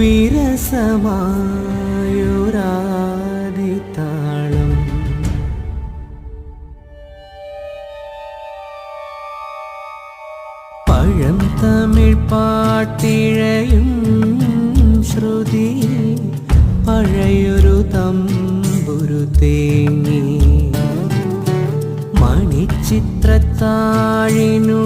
വിരസമായൊരാദിത്താളം. പഴം തമിഴ് പാട്ടിഴയും ശ്രുതി പഴയൊരു തമ്പുരു തേങ്ങി. മണിച്ചിത്രത്താഴിനുള്ളിൽ